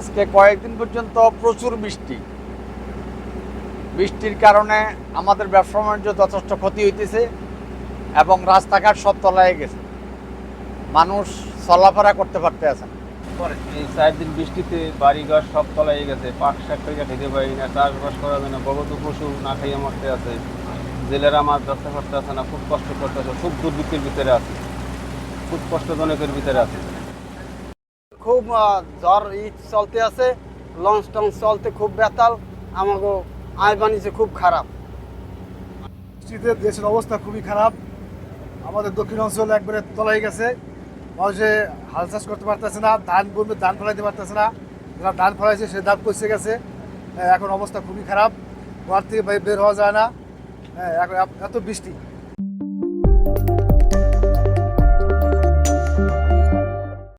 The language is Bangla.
আজকে কয়েকদিন পর্যন্ত প্রচুর বৃষ্টি। বৃষ্টির কারণে আমাদের ব্যবসা বাণিজ্য যথেষ্ট ক্ষতি হইতেছে এবং রাস্তাঘাট সব তলায় গেছে। মানুষ চলাফেরা করতে পারতে আছে। এই চার দিন বৃষ্টিতে সব তলায় গেছে পাক শাক না, চাষবাস পশু না মরতে আছে। আছে না, খুব কষ্ট করতে আছে, খুব ভিতরে আছে। খুব কষ্টজনকের ভিতরে আছে। খুব ঝড় ঈদ চলতে আছে লঞ্চ টঞ্চ চলতে খুব বেতাল আমাকে আয় বাণিজ্য খুব খারাপ। বৃষ্টিতে দেশের অবস্থা খুবই খারাপ। আমাদের দক্ষিণ অঞ্চল একবারে তলাই গেছে। মানুষে হাল চাষ করতে পারতেছে না ধান বলবে ধান ফলাইতে পারতেছে না। যারা ধান ফলাইছে সে ধান পচে গেছে। হ্যাঁ, এখন অবস্থা খুবই খারাপ। ঘর থেকে বের হওয়া যায় না। হ্যাঁ এখন এত বৃষ্টি।